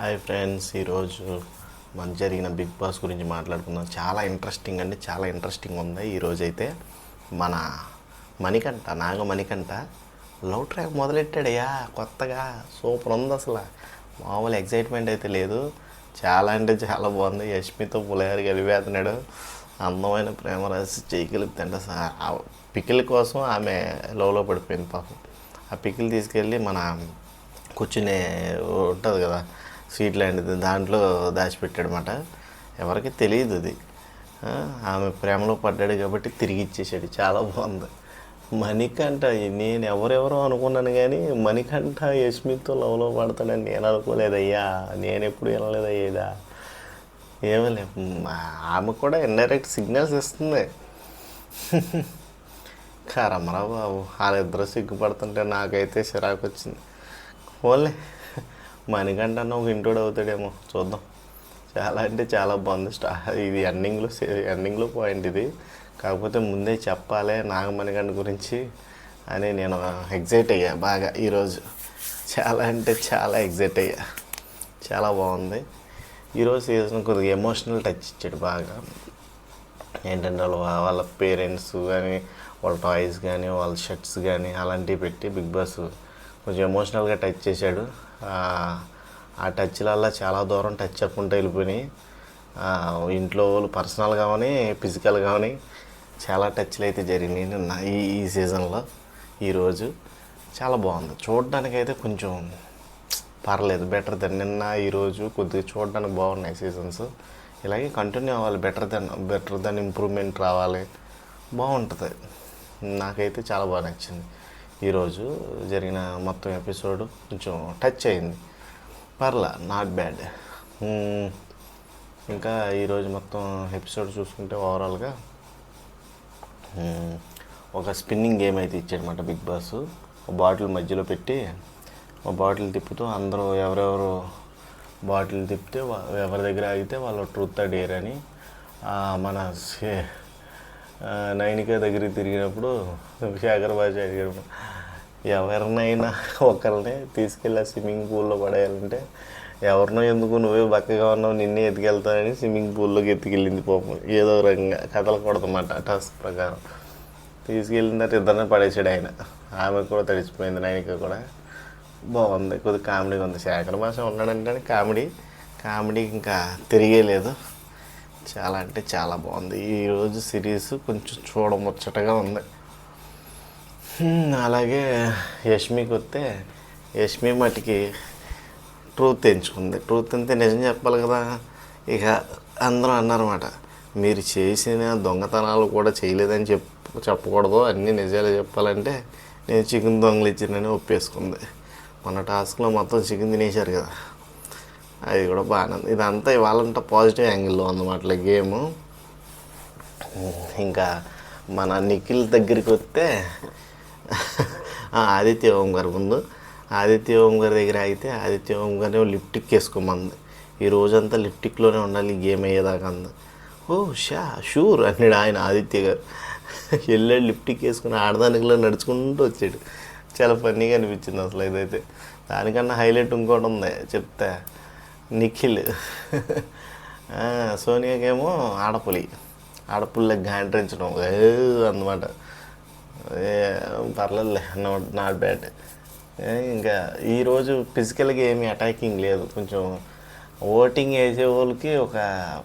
Hi friends ఈరోజు మన జరిగిన బిగ్ బాస్ గురించి మాట్లాడుకుందాం. చాలా ఇంట్రెస్టింగ్ అంటే చాలా ఇంట్రెస్టింగ్ ఉంది. ఈరోజు అయితే మన మణికంఠ నాగ మణికంఠ లవ్ ట్రాక్ మొదలెట్టాడయ్యా కొత్తగా సూపర్ ఉంది అసలు. మామూలు ఎగ్జైట్మెంట్ అయితే లేదు. చాలా అంటే చాలా బాగుంది. యష్మితో పులిహారి కలిపేస్తున్నాడు అందమైన ప్రేమ రాసి చేయగలుగుతుంట పికిల్ కోసం ఆమె లోలో పడిపోయింది పాపం. ఆ పికిల్ తీసుకెళ్ళి మన కూర్చునే ఉంటుంది కదా సీట్ లాంటిది దాంట్లో దాచిపెట్టాడనమాట ఎవరికి తెలియదు అది. ఆమె ప్రేమలో పడ్డాడు కాబట్టి తిరిగి ఇచ్చేసాడు చాలా బాగుంది. మణికంఠ నేను ఎవరెవరో అనుకున్నాను కానీ మణికంఠ యష్మితో లవ్లో పడతాడని నేను అనుకోలేదయ్యా. నేను ఎప్పుడు వినలేదయ్యేదా? ఏమలే. ఆమె కూడా ఇండైరెక్ట్ సిగ్నల్స్ ఇస్తుంది. కారమ్మరా బాబు వాళ్ళిద్దరూ సిగ్గుపడుతుంటే నాకైతే చిరాకు వచ్చింది ఓన్లే ఒక ఇంటోడు అవుతాడేమో చూద్దాం. చాలా అంటే చాలా బాగుంది స్టా ఇది ఎండింగ్లో ఎండింగ్లో పాయింట్ ఇది. కాకపోతే ముందే చెప్పాలి నాగమణికంఠ గురించి అని నేను ఎగ్జైట్ అయ్యా బాగా ఈరోజు. చాలా అంటే చాలా ఎగ్జైట్ అయ్యా. చాలా బాగుంది. ఈరోజు సీజన్ కొద్దిగా ఎమోషనల్ టచ్ ఇచ్చాడు బాగా. ఏంటంటే వాళ్ళ వాళ్ళ పేరెంట్స్ కానీ వాళ్ళ టాయ్స్ కానీ వాళ్ళ షర్ట్స్ కానీ అలాంటివి పెట్టి బిగ్ బాస్ కొంచెం ఎమోషనల్గా టచ్ చేశాడు. ఆ, ఆ టచ్లల్లో చాలా దూరం టచ్ చెప్పకుండా వెళ్ళిపోయినాయి. ఇంట్లో వాళ్ళు పర్సనల్ కానీ ఫిజికల్ కానీ చాలా టచ్లు అయితే జరిగినాయి నిన్న ఈ ఈ సీజన్లో ఈరోజు చాలా బాగుంది. చూడడానికి అయితే కొంచెం పర్లేదు. బెటర్ దెన్ నిన్న ఈరోజు కొద్దిగా చూడడానికి బాగున్నాయి సీజన్స్ ఇలాగే కంటిన్యూ అవ్వాలి. Better than better than improvement రావాలి. బాగుంటుంది. నాకైతే చాలా బాగా నచ్చింది. ఈరోజు జరిగిన మొత్తం ఎపిసోడ్ కొంచెం టచ్ అయింది. పర్లా నాట్ బ్యాడ్ ఇంకా ఈరోజు మొత్తం ఎపిసోడ్ చూసుకుంటే ఓవరాల్గా ఒక స్పిన్నింగ్ గేమ్ అయితే ఇచ్చాడనమాట బిగ్ బాస్. ఒక బాటిల్ మధ్యలో పెట్టి ఒక బాటిల్ తిప్పుతూ అందరూ ఎవరెవరు బాటిల్ తిప్పితే ఎవరి దగ్గర ఆగితే వాళ్ళు ట్రూత్ డేర్ అని మన నైనిక దగ్గరికి తిరిగినప్పుడు శేఖర్ బాజీ అడిగాడు. ఎవరినైనా ఒకరిని తీసుకెళ్ళి ఆ స్విమ్మింగ్ పూల్లో పడేయాలంటే ఎవరినో ఎందుకు నువ్వే బక్కగా ఉన్నావు నిన్నే ఎత్తుకెళ్తానని స్విమ్మింగ్ పూల్లోకి ఎత్తుకెళ్ళింది పాపం. ఏదో రకంగా కథలు కొడతామాట టాస్క్ ప్రకారం. తీసుకెళ్ళిన తర్వాత ఇద్దరిని పడేసాడు ఆయన. ఆమె కూడా తడిచిపోయింది ఆయనకి కూడా. బాగుంది కొద్దిగా కామెడీగా ఉంది. శేఖర్ భాష ఉన్నాడంటే కామెడీ కామెడీ ఇంకా తిరిగేలేదు చాలా అంటే చాలా బాగుంది. ఈరోజు సిరీస్ కొంచెం చూడముచ్చటగా ఉంది. అలాగే యష్మికి వస్తే యష్మి మటుకి ట్రూత్ ఎంచుకుంది. ట్రూత్ అంతే నిజం చెప్పాలి కదా. ఇక అందరూ అన్నారన్నమాట మీరు చేసిన దొంగతనాలు కూడా చేయలేదని చెప్ చెప్పకూడదు. అన్నీ నిజాలు చెప్పాలంటే నేను చికెన్ దొంగలు ఇచ్చిందని ఒప్పేసుకుంది. మన టాస్క్లో మొత్తం చికెన్ తినేశారు కదా. అది కూడా బాగానే ఉంది. ఇదంతా ఇవాళంటే పాజిటివ్ యాంగిల్లో ఉందన్నమాట. గేము. ఇంకా మన నిఖిల్ దగ్గరికి వస్తే ఆదిత్య ఓం గారి ముందు. ఆదిత్య ఓం గారి దగ్గర అయితే ఆదిత్య ఓం గారిని లిప్టిక్ వేసుకోమంది. ఈ రోజంతా లిప్టిక్లోనే ఉండాలి గేమ్ అయ్యేదాకా అంది. ఓ షా షూర్ అన్నాడు ఆయన ఆదిత్య గారు. వెళ్ళాడు లిప్టిక్ వేసుకుని ఆడదానికిలో నడుచుకుంటూ వచ్చాడు. చాలా ఫన్నీగా అనిపించింది అసలు ఇదైతే. దానికన్నా హైలైట్ ఇంకోటి ఉంది చెప్తే. నిఖిల్. సోనియాకేమో ఆడపులి. ఆడపుల్లకి గాంట్రించడం అన్నమాట. పర్లేదులే నాట్ నాట్ బ్యాడ్ ఇంకా ఈరోజు ఫిజికల్గా ఏమీ అటాకింగ్ లేదు. కొంచెం ఓటింగ్ వేసే వాళ్ళకి ఒక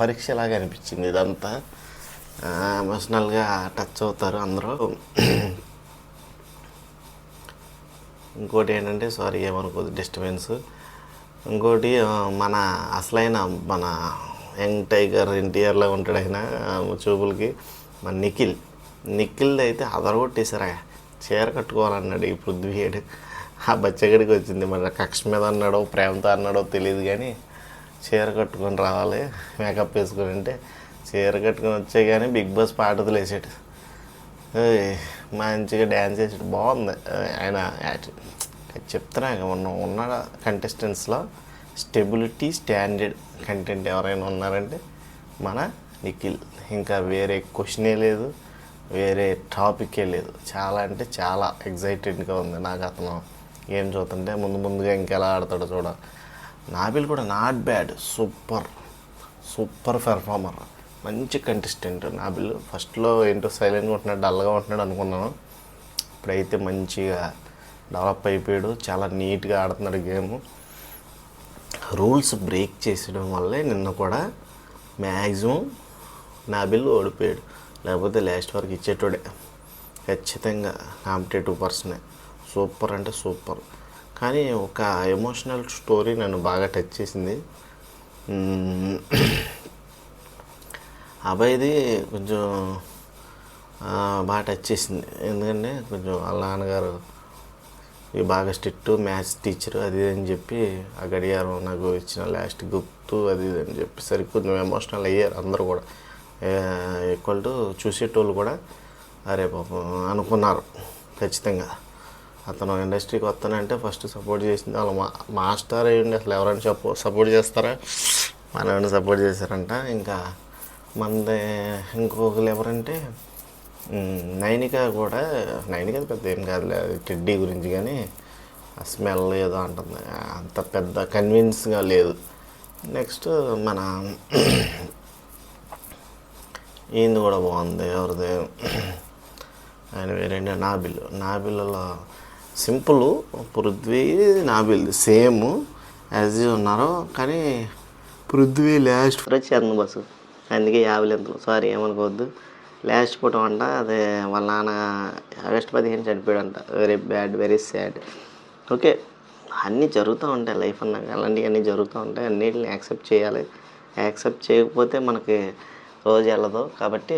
పరీక్షలాగా అనిపించింది ఇదంతా. ఎమోషనల్గా టచ్ అవుతారు అందరూ. ఇంకోటి ఏంటంటే సారీ ఏమనుకోదు డిస్టర్బెన్స్ ఇంకోటి మన అసలైన మన యంగ్ టైగర్ ఎన్టీఆర్లో ఉంటాడు ఆయన చూపులకి. మన నిఖిల్. నిఖిల్ అయితే అదరగొట్టేశారా చీర కట్టుకోవాలన్నాడు ఈ పృథ్వీయుడు. ఆ బచ్చగడికి వచ్చింది మరి కక్ష మీద అన్నాడో ప్రేమతో అన్నాడో తెలియదు కానీ చీర కట్టుకొని రావాలి మేకప్ వేసుకొని అంటే చీర కట్టుకొని వచ్చే కానీ బిగ్ బాస్ పాటలు వేసాడు మంచిగా డ్యాన్స్ చేసాడు బాగుంది. ఆయన చెప్తున్నా ఉన్న ఉన్న కంటెస్టెంట్స్లో స్టెబిలిటీ స్టాండర్డ్ కంటెంట్ ఎవరైనా ఉన్నారంటే మన నిఖిల్. ఇంకా వేరే క్వశ్చనే లేదు. వేరే టాపికే లేదు. చాలా అంటే చాలా ఎగ్జైటెడ్గా ఉంది నాకు అతను. గేమ్ చూస్తుంటే ముందు ముందుగా ఇంకెలా ఆడతాడో చూడ. నాబిల్ కూడా not bad. Super. Super performer. మంచి కంటెస్టెంట్ నాబిల్. ఫస్ట్లో ఏంటో సైలెంట్గా ఉంటున్నాడు డల్గా ఉంటున్నాడు అనుకున్నాను. ఇప్పుడైతే మంచిగా డెవలప్ అయిపోయాడు. చాలా నీట్గా ఆడుతున్నాడు గేమ్. రూల్స్ బ్రేక్ చేసడం వల్లే నిన్న కూడా మ్యాక్సిమం నాబిల్ ఓడిపోయాడు. లేకపోతే లాస్ట్ వరకు ఇచ్చేటోడే. ఖచ్చితంగా కాంపిటేటివ్ పర్సనే. సూపర్ అంటే సూపర్. కానీ ఒక ఎమోషనల్ స్టోరీ నన్ను బాగా టచ్ చేసింది. అబ్బాయిది కొంచెం బాగా టచ్ చేసింది. ఎందుకంటే కొంచెం వాళ్ళ నాన్నగారు ఈ బాగా స్ట్రిక్ట్ మ్యాథ్స్ టీచర్ అది ఇది అని చెప్పి ఆ గడియారం నాకు ఇచ్చిన లాస్ట్ గుర్తు అది ఇది అని చెప్పేసరికి కొంచెం ఎమోషనల్ అయ్యారు అందరూ కూడా. ఈక్వల్ టు చూసేటోళ్ళు కూడా అరే పాపం అనుకున్నారు ఖచ్చితంగా. అతను ఇండస్ట్రీకి వస్తానంటే ఫస్ట్ సపోర్ట్ చేసింది వాళ్ళ మా మాస్టర్ అయ్యండి అసలు ఎవరైనా సపో సపోర్ట్ చేస్తారా? మనల్ని సపోర్ట్ చేశారంట. ఇంకా మనది ఇంకొకరు ఎవరంటే నైనిక కూడా నైనిక పెద్ద ఏం కాదులే అది టెడ్డీ గురించి కానీ ఆ స్మెల్ ఏదో అంటుంది. అంత పెద్ద కన్విన్స్గా లేదు. నెక్స్ట్ మన ఈయనది కూడా బాగుంది ఎవరిది? ఆయన వేరేంటి Nabeel నాబిల్లో simple Prithvi Nabil same as ఉన్నారు. కానీ పృథ్వీ లాస్ట్ వచ్చి అందు బస్సు అందుకే యాభై ఎంతలు సారీ ఏమనుకోవద్దు. లాస్ట్ ఫోటో అంట అదే వాళ్ళ నాన్న ఆగస్ట్ పదిహేను చనిపోయాడంట. Very bad very sad okay అన్నీ జరుగుతూ ఉంటాయి లైఫ్ అన్నాక. అలాంటివి అన్నీ జరుగుతూ ఉంటాయి. అన్నిటిని యాక్సెప్ట్ చేయాలి. యాక్సెప్ట్ చేయకపోతే మనకి రోజు వెళ్ళదు. కాబట్టి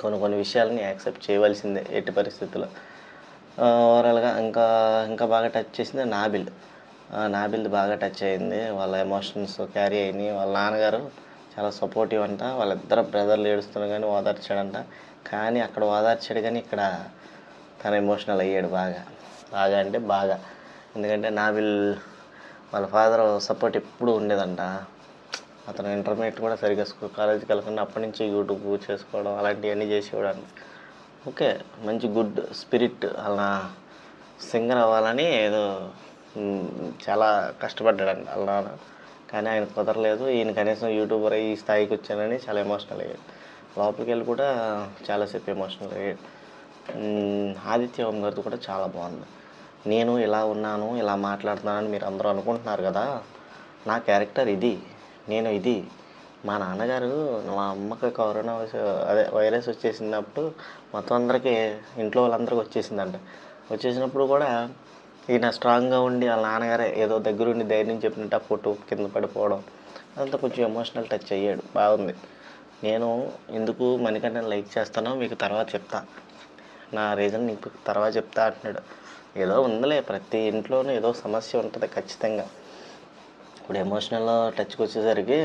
కొన్ని కొన్ని విషయాలని యాక్సెప్ట్ చేయవలసిందే ఎట్టి పరిస్థితుల్లో. ఓవరాల్గా ఇంకా ఇంకా బాగా టచ్ చేసింది నాబిల్. నాబిల్ది బాగా టచ్ అయింది. వాళ్ళ ఎమోషన్స్ క్యారీ అయినాయి. వాళ్ళ నాన్నగారు చాలా సపోర్టివ్ అంట. వాళ్ళిద్దరు బ్రదర్లు ఏడుస్తున్నారు కానీ ఓదార్చాడంట. కానీ అక్కడ ఓదార్చాడు కానీ ఇక్కడ తన ఎమోషనల్ అయ్యాడు బాగా. బాగా అంటే బాగా. ఎందుకంటే నాబిల్ వాళ్ళ ఫాదర్ సపోర్ట్ ఎప్పుడు ఉండేదంట. అతను ఇంటర్మీడియట్ కూడా సరిగ్గా స్కూల్ కాలేజీకి వెళ్ళకుండా అప్పటి నుంచి యూట్యూబ్ చేసుకోవడం అలాంటివన్నీ చేసేవాడు ఓకే మంచి గుడ్ స్పిరిట్ అలా సింగర్ అవ్వాలని ఏదో చాలా కష్టపడ్డాడు అలా కానీ ఆయన కుదరలేదు. ఈయన కనీసం యూట్యూబర్ ఈ స్థాయికి వచ్చానని చాలా ఎమోషనల్ అయ్యాడు. లోపలికి వెళ్ళి కూడా చాలాసేపు ఎమోషనల్ అయ్యాడు. ఆదిత్య ఓం గారిది కూడా చాలా బాగుంది. నేను ఇలా ఉన్నాను ఇలా మాట్లాడుతున్నానని మీరు అందరూ అనుకుంటున్నారు కదా నా క్యారెక్టర్ ఇది. నేను ఇది మా నాన్నగారు మా అమ్మకి కరోనా అదే వైరస్ వచ్చేసినప్పుడు మొత్తం అందరికీ ఇంట్లో వాళ్ళందరికీ వచ్చేసిందంట. వచ్చేసినప్పుడు కూడా ఈయన స్ట్రాంగ్గా ఉండి వాళ్ళ నాన్నగారే ఏదో దగ్గరుండి ధైర్యం చెప్పినట్టు ఆ ఫోటో కింద పడిపోవడం అదంతా కొంచెం ఎమోషనల్ టచ్ అయ్యాడు. బాగుంది. నేను ఎందుకు మణికంఠని లైక్ చేస్తానో మీకు తర్వాత చెప్తా. నా రీజన్ నీకు తర్వాత చెప్తా అంటున్నాడు. ఏదో ఉందిలే ప్రతి ఇంట్లోనూ ఏదో సమస్య ఉంటుంది ఖచ్చితంగా. ఇప్పుడు ఎమోషనల్ టచ్కి వచ్చేసరికి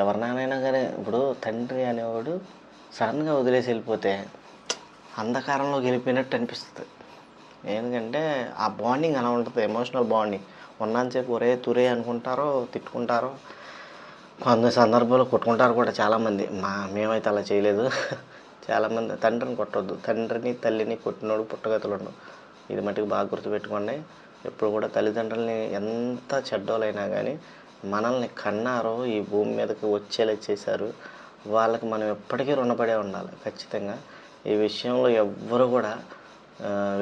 ఎవరినైనా కానీ ఇప్పుడు తండ్రి అనేవాడు సడన్గా వదిలేసి వెళ్ళిపోతే అంధకారంలోకి వెళ్ళిపోయినట్టు అనిపిస్తుంది. ఎందుకంటే ఆ బాండింగ్ అలా ఉంటుంది ఎమోషనల్ బాండింగ్ ఉన్నంతసేపు ఒరే తురే అనుకుంటారో తిట్టుకుంటారో కొన్ని సందర్భాలు కొట్టుకుంటారు కూడా చాలామంది. మా మేమైతే అలా చేయలేదు. చాలామంది తండ్రిని కొట్టొద్దు. తండ్రిని తల్లిని కొట్టినోడు పుట్టగతులు ఉండవు ఇది మటుకు బాగా గుర్తుపెట్టుకోండి. ఎప్పుడు కూడా తల్లిదండ్రుల్ని ఎంత చెడ్డోలైనా కానీ మనల్ని కన్నారో ఈ భూమి మీదకి వచ్చేలా చేశారు. వాళ్ళకి మనం ఎప్పటికీ రుణపడే ఉండాలి ఖచ్చితంగా. ఈ విషయంలో ఎవ్వరు కూడా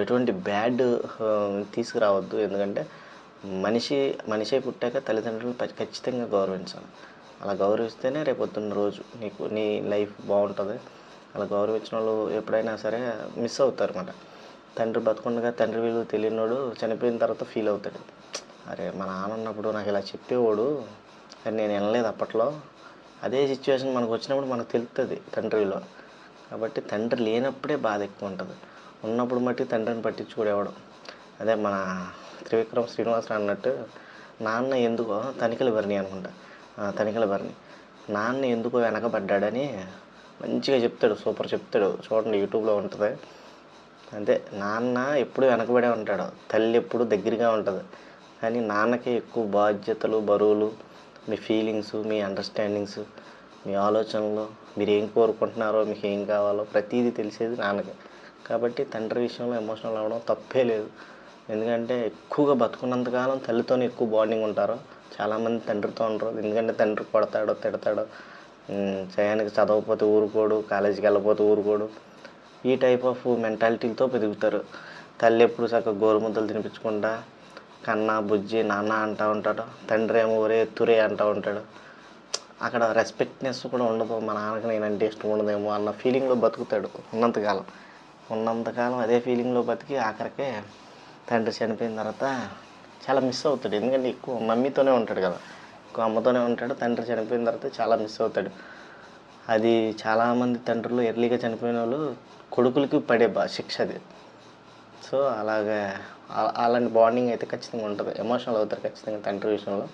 ఎటువంటి బ్యాడ్ తీసుకురావద్దు. ఎందుకంటే మనిషి మనిషి పుట్టాక తల్లిదండ్రులను ఖచ్చితంగా గౌరవించాలి. అలా గౌరవిస్తేనే రేపు పొద్దున్న రోజు నీకు నీ లైఫ్ బాగుంటుంది. అలా గౌరవించిన వాళ్ళు ఎప్పుడైనా సరే మిస్ అవుతారు అన్నమాట. తండ్రి బతుకుండగా తండ్రి విలువ తెలియనోడు చనిపోయిన తర్వాత ఫీల్ అవుతాడు. అరే మా నాన్న ఉన్నప్పుడు నాకు ఇలా చెప్పేవాడు కానీ నేను వినలేదు అప్పట్లో. అదే సిచ్యువేషన్ మనకు వచ్చినప్పుడు మనకు తెలుస్తుంది తండ్రి విలువ. కాబట్టి తండ్రి లేనప్పుడే బాధ ఎక్కువ ఉంటుంది. ఉన్నప్పుడు మట్టి తండ్రిని పట్టించుకోడేవాడు అదే మన త్రివిక్రమ్ శ్రీనివాసరావు అన్నట్టు నాన్న ఎందుకో తనిఖీల భరణి అనుకుంటా. ఆ, తనిఖీల భరణి. నాన్న ఎందుకో వెనకబడ్డాడని మంచిగా చెప్తాడు సూపర్ చెప్తాడు. చూడండి యూట్యూబ్లో ఉంటుంది. అంతే నాన్న ఎప్పుడు వెనకబడే ఉంటాడు. తల్లి ఎప్పుడు దగ్గరగా ఉంటుంది. కానీ నాన్నకే ఎక్కువ బాధ్యతలు బరువులు మీ ఫీలింగ్స్ మీ అండర్స్టాండింగ్స్ మీ ఆలోచనలు మీరు ఏం కోరుకుంటున్నారో మీకు ఏం కావాలో ప్రతిదీ తెలిసేది నాన్నకి. కాబట్టి తండ్రి విషయంలో ఎమోషనల్ అవ్వడం తప్పే లేదు. ఎందుకంటే ఎక్కువగా బతుకున్నంతకాలం తల్లితోనే ఎక్కువ బాండింగ్ ఉంటారు. చాలామంది తండ్రితో ఉండరు. ఎందుకంటే తండ్రి కొడతాడు తిడతాడు చయానికి చదవకపోతే ఊరుకోడు కాలేజీకి వెళ్ళకపోతే ఊరుకోడు. ఈ టైప్ ఆఫ్ మెంటాలిటీతో పెరుగుతారు. తల్లి ఎప్పుడు చక్కగా గోరుముద్దలు తినిపించకుండా కన్నా బుజ్జి నాన్న అంటూ ఉంటాడు. తండ్రి ఏమో ఒరే తురే అంటూ ఉంటాడు. అక్కడ రెస్పెక్ట్నెస్ కూడా ఉండదు. మా నాన్నకి నేనంటే ఇష్టం ఉండదేమో అన్న ఫీలింగ్లో బతుకుతాడు ఉన్నంతకాలం. ఉన్నంతకాలం అదే ఫీలింగ్లో బతికి ఆఖరికే తండ్రి చనిపోయిన తర్వాత చాలా మిస్ అవుతాడు. ఎందుకంటే ఎక్కువ మమ్మీతోనే ఉంటాడు కదా. ఎక్కువ అమ్మతోనే ఉంటాడు. తండ్రి చనిపోయిన తర్వాత చాలా మిస్ అవుతాడు. అది చాలామంది తండ్రులు ఎర్లీగా చనిపోయిన వాళ్ళు కొడుకులకి పడే బా శిక్ష అది. సో అలాగే అలాంటి బాండింగ్ అయితే ఖచ్చితంగా ఉంటుంది. ఎమోషనల్ అవుతారు ఖచ్చితంగా తండ్రి విషయంలో.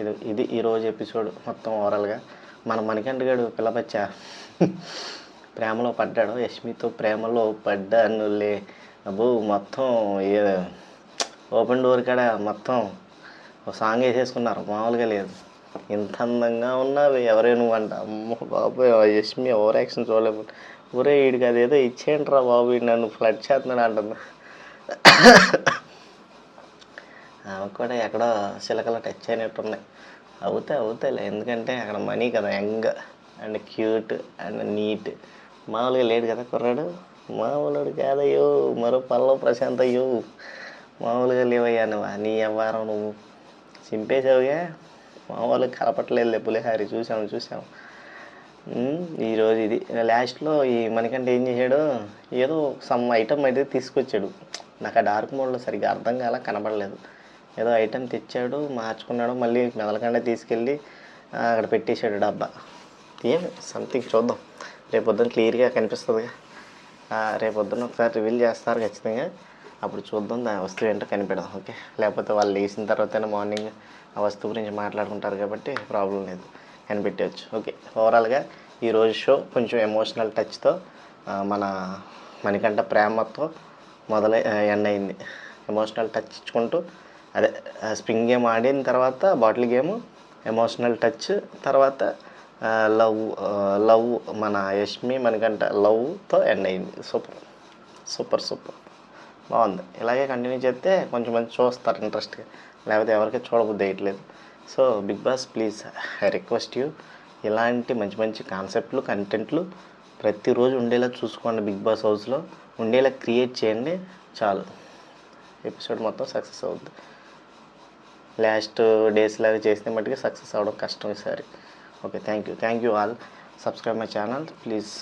ఇది ఇది ఈరోజు ఎపిసోడ్ మొత్తం ఓవరాల్గా మన మణికంఠ గడు పిల్లపచ్చా ప్రేమలో పడ్డాడు. యష్మితో ప్రేమలో పడ్డానులే. అబ్బో మొత్తం ఏ ఓపెన్ డోర్ కాడ మొత్తం ఒక సాంగ్ వేసేసుకున్నారు. మామూలుగా లేదు. ఇంత అందంగా ఉన్నావు? ఎవరే నువ్వు అంట అమ్మ బాబు యష్మి ఓవర్ యాక్షన్ చూడలేము ఊరే వీడికి అదేదో ఇచ్చేయండి రా బాబు నన్ను ఫ్లడ్ చేస్తున్నాడు అంటుంది. ఆమె కూడా ఎక్కడో చిలకల టచ్ అయినట్టు ఉన్నాయి అవుతాయి అవుతాయిలే ఎందుకంటే అక్కడ మనీ కదా young and cute and neat. మామూలుగా లేడు కదా కుర్రాడు? మామూలుడు కాదయ్యో మరో పల్లవ ప్రశాంత్ అయ్యో. మామూలుగా లేవయ్యా నువ్వు నీ వ్యవహారం నువ్వు. మా మామూలుగా కలపట్లేదు పులిహారి చూసాము చూసాము ఈరోజు ఇది. లాస్ట్లో ఈ మనకంటే ఏం చేశాడు? ఏదో సమ్ ఐటమ్ అయితే తీసుకొచ్చాడు. నాకు ఆ డార్క్ మోడ్లో సరిగ్గా అర్థం కాల కనబడలేదు. ఏదో ఐటమ్ తెచ్చాడు మార్చుకున్నాడు మళ్ళీ మెదలకుండా తీసుకెళ్ళి అక్కడ పెట్టేశాడు డబ్బా. ఏం సంథింగ్ చూద్దాం. రేపొద్దున క్లియర్గా కనిపిస్తుంది రేపొద్దున ఒకసారి రివీల్ చేస్తారు ఖచ్చితంగా. అప్పుడు చూద్దాం దాని వస్తువు ఏంటో కనిపెడదాం ఓకే? లేకపోతే వాళ్ళు లేచిన తర్వాతనే మార్నింగ్ ఆ వస్తువు గురించి మాట్లాడుకుంటారు కాబట్టి ప్రాబ్లం లేదు కనిపెట్టవచ్చు ఓకే? ఓవరాల్గా ఈరోజు షో కొంచెం ఎమోషనల్ టచ్తో మన మనకంట ప్రేమతో మొదలై ఎండ్ అయింది ఎమోషనల్ టచ్ ఇచ్చుకుంటూ అదే స్ప్రింగ్ గేమ్ ఆడిన తర్వాత బాటిల్ గేమ్ ఎమోషనల్ టచ్ తర్వాత లవ్ లవ్ మన యష్మి మనకంట లవ్తో ఎండ్ అయింది సూపర్. Super super. బాగుంది. ఇలాగే కంటిన్యూ చేస్తే కొంచెం మంది చూస్తారు ఇంట్రెస్ట్గా లేకపోతే ఎవరికి చూడబుద్ధి వేయట్లేదు so Bigg Boss please I request you ఇలాంటి మంచి మంచి కాన్సెప్ట్లు కంటెంట్లు ప్రతిరోజు ఉండేలా చూసుకోండి బిగ్ బాస్ హౌస్లో ఉండేలా క్రియేట్ చేయండి. చాలు. ఎపిసోడ్ మొత్తం సక్సెస్ అవుద్ది. లాస్ట్ డేస్ లాగా చేసిన మట్టుకి సక్సెస్ అవ్వడం కష్టం ఈసారి. Okay thank you thank you all subscribe my channel please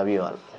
love you all